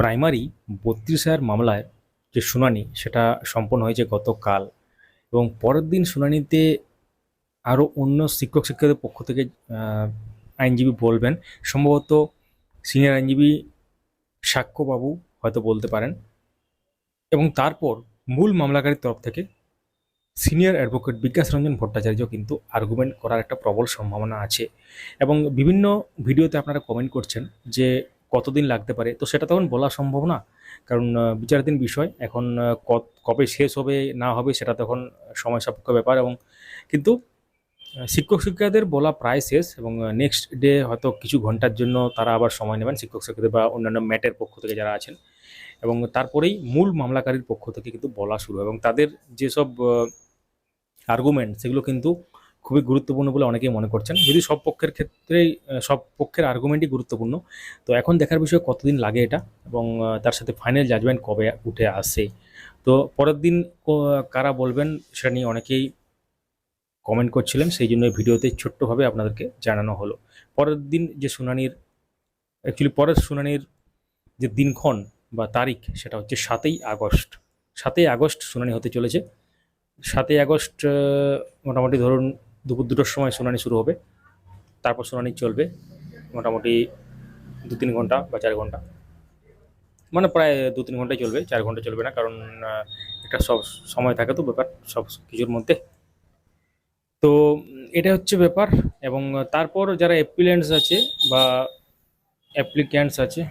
Primary বত্রিশ হাজার মামলায় যে শুনানি, সেটা সম্পন্ন হয়েছে গতকাল। এবং পরের দিন শুনানিতে আরও অন্য শিক্ষক শিক্ষকদের পক্ষ থেকে আইনজীবী বলবেন, সম্ভবত সিনিয়র আইনজীবী সাক্ষ্যবাবু হয়তো বলতে পারেন। এবং তারপর মূল মামলাকারীর তরফ থেকে সিনিয়র অ্যাডভোকেট বিকাশ রঞ্জন ভট্টাচার্য কিন্তু আর্গুমেন্ট করার একটা প্রবল সম্ভাবনা আছে। এবং বিভিন্ন ভিডিওতে আপনারা কমেন্ট করছেন যে কতদিন লাগতে পারে? তো সেটা তখন বলা সম্ভব না। কারণ বিচারাধীন বিষয়। এখন কবে শেষ হবে, না হবে, সেটা তখন সময় সাপেক্ষ ব্যাপার এবং কিন্তু শিক্ষক শিক্ষিকাদের বলা প্রায় শেষ এবং নেক্সট ডে হয়তো কিছু ঘণ্টার জন্য তারা আবার সময় নেবেন শিক্ষক শিক্ষিকাদের বা অন্যান্য ম্যাটের পক্ষ থেকে যারা আছেন। এবং তারপরেই মূল মামলাকারীর পক্ষ থেকে কিন্তু বলা শুরু এবং তাদের যেসব আর্গুমেন্ট সেগুলো কিন্তু খুবই গুরুত্বপূর্ণ বলে অনেকেই মনে করছেন। যদি সব পক্ষের ক্ষেত্রেই সব পক্ষের আর্গুমেন্টই গুরুত্বপূর্ণ। তো এখন দেখার বিষয় কতদিন লাগে এটা এবং তার সাথে ফাইনাল জাজমেন্ট কবে উঠে আসে? তো পরের দিন কারা বলবেন সেটা নিয়ে অনেকেই কমেন্ট করছিলেন। সেই জন্য ভিডিওতে ছোট্টভাবে আপনাদেরকে জানানো হলো। পরের দিন যে শুনানির অ্যাকচুয়ালি পরের শুনানির যে দিনক্ষণ বা তারিখ সেটা হচ্ছে সাতই আগস্ট। সাতই আগস্ট শুনানি হতে চলেছে। সাতই আগস্ট মোটামুটি ধরুন দুপুর দুটোর সময় শুনানি শুরু হবে। তারপর শুনানি চলবে মোটামুটি দু তিন ঘণ্টা বা চার ঘণ্টা। মানে প্রায় দু তিন ঘন্টাই চলবে, চার ঘণ্টা চলবে না কারণ এটা সব সময় থাকে তো ব্যাপার, সব কিছুর মধ্যে। তো এটা হচ্ছে ব্যাপার এবং তারপর যারা অ্যাপ্লিকেন্টস আছে বা অ্যাপ্লিক্যান্টস আছে,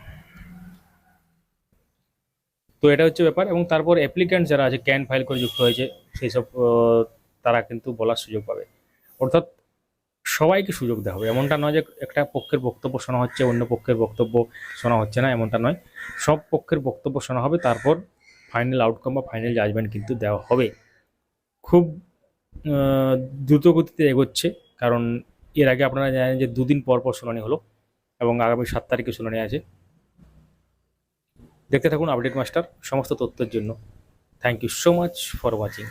তো এটা হচ্ছে ব্যাপার এবং তারপর অ্যাপ্লিক্যান্ট যারা আছে ক্যান ফাইল করে যুক্ত হয়েছে, সেই সব তারা কিন্তু বলার সুযোগ পাবে। অর্থাৎ সবাইকে সুযোগ দেওয়া হবে। এমনটা নয় যে একটা পক্ষের বক্তব্য শোনা হচ্ছে, অন্য পক্ষের বক্তব্য শোনা হচ্ছে না, এমনটা নয়। সব পক্ষের বক্তব্য শোনা হবে, তারপর ফাইনাল আউটকাম বা ফাইনাল জাজমেন্ট কিন্তু দেওয়া হবে। খুব দ্রুত গতিতে এগোচ্ছে, কারণ এর আগে আপনারা জানেন যে দুদিন পর পর শুনানি হলো এবং আগামী সাত তারিখে শুনানি আছে। দেখতে থাকুন আপডেট মাস্টার সমস্ত তথ্যের জন্য। Thank you so much for watching